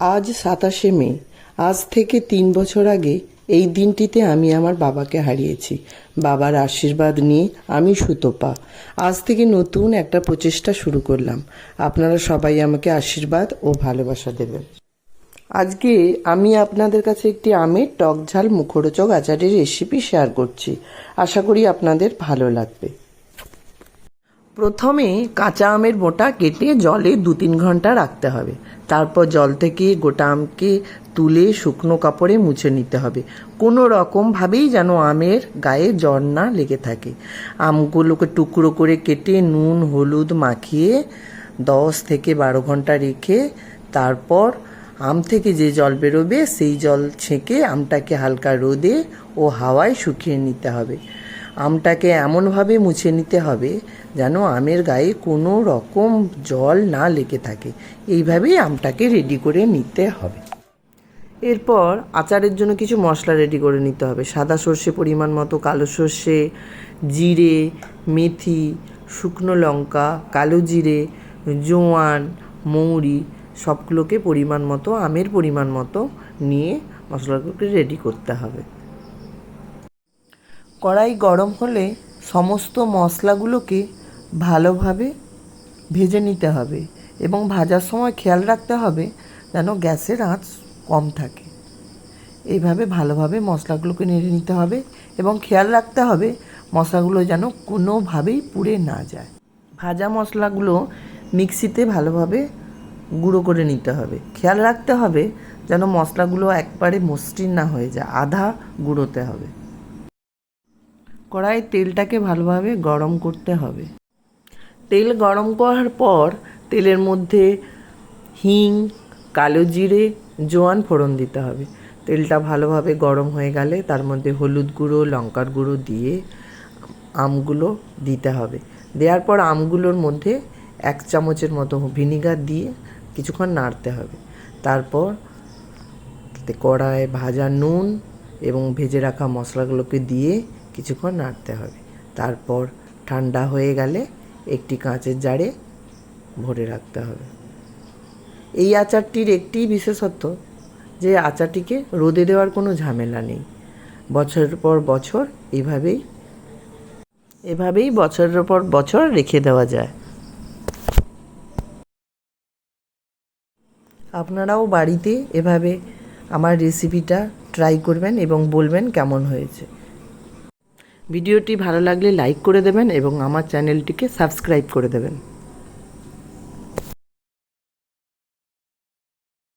আজ সাতাশে মে। আজ থেকে তিন বছর আগে এই দিনটিতে আমি আমার বাবাকে হারিয়েছি। বাবার আশীর্বাদ নিয়ে আমি সুতপা। আজ থেকে নতুন একটা প্রচেষ্টা শুরু করলাম। আপনারা সবাই আমাকে আশীর্বাদ ও ভালোবাসা দেবেন। আজকে আমি আপনাদের কাছে একটি আমের টক ঝাল মুখরোচক আচারের রেসিপি শেয়ার করছি। আশা করি আপনাদের ভালো লাগবে। প্রথমে কাঁচা আমের বোটা কেটে জলে দু তিন ঘণ্টা রাখতে হবে। তারপর জল থেকে গোটা আমকে তুলে শুকনো কাপড়ে মুছে নিতে হবে। কোনো রকমভাবেই যেন আমের গায়ে জ্বর না লেগে থাকে। আমগুলোকে টুকরো করে কেটে নুন, হলুদ মাখিয়ে দশ থেকে বারো ঘণ্টা রেখে তারপর আম থেকে যে জল বেরোবে সেই জল ছেঁকে আমটাকে হালকা রোদে ও হাওয়ায় শুকিয়ে নিতে হবে। আমটাকে এমনভাবে মুছে নিতে হবে যেন আমের গায়ে কোনো রকম জল না লেগে থাকে। এইভাবেই আমটাকে রেডি করে নিতে হবে। এরপর আচারের জন্য কিছু মশলা রেডি করে নিতে হবে। সাদা সর্ষে পরিমাণ মতো, কালো সর্ষে, জিরে, মেথি, শুকনো লঙ্কা, কালো জিরে, জোয়ান, মৌরি সবগুলোকে পরিমাণ মতো, আমের পরিমাণ মতো নিয়ে মশলাগুলোকে রেডি করতে হবে। কড়াই গরম হলে সমস্ত মশলাগুলোকে ভালোভাবে ভেজে নিতে হবে এবং ভাজার সময় খেয়াল রাখতে হবে যেন গ্যাসের আঁচ কম থাকে। এইভাবে ভালোভাবে মশলাগুলোকে নেড়ে নিতে হবে এবং খেয়াল রাখতে হবে মশলাগুলো যেন কোনোভাবেই পুড়ে না যায়। ভাজা মশলাগুলো মিক্সিতে ভালোভাবে গুঁড়ো করে নিতে হবে। খেয়াল রাখতে হবে যেন মশলাগুলো একবারে মসৃণ না হয়ে যায়। আধা গুঁড়োতে হবে। কড়াই তেলটাকে ভালোভাবে গরম করতে হবে। তেল গরম করার পর তেলের মধ্যে হিং, কালো জিরে, জোয়ান ফোড়ন দিতে হবে। তেলটা ভালোভাবে গরম হয়ে গেলে তার মধ্যে হলুদ গুঁড়ো, লঙ্কার গুঁড়ো দিয়ে আমগুলো দিতে হবে। দেওয়ার পর আমগুলোর মধ্যে এক চামচের মতো ভিনিগার দিয়ে কিছুক্ষণ নাড়তে হবে। তারপর কড়ায় ভাজা নুন এবং ভেজে রাখা মশলাগুলোকে দিয়ে কিছুক্ষণ নাড়তে হবে। তারপর ঠান্ডা হয়ে গেলে একটি কাঁচের জারে ভরে রাখতে হবে। এই আচারটির একটি বিশেষত্ব যে, আচারটিকে রোদে দেওয়ার কোনো ঝামেলা নেই। বছরের পর বছর এভাবেই এভাবেই বছরের পর বছর রেখে দেওয়া যায়। আপনারাও বাড়িতে এভাবে আমার রেসিপিটা ট্রাই করবেন এবং বলবেন কেমন হয়েছে। ভিডিওটি ভালো লাগলে লাইক করে দেবেন এবং আমার চ্যানেলটিকে সাবস্ক্রাইব করে দেবেন।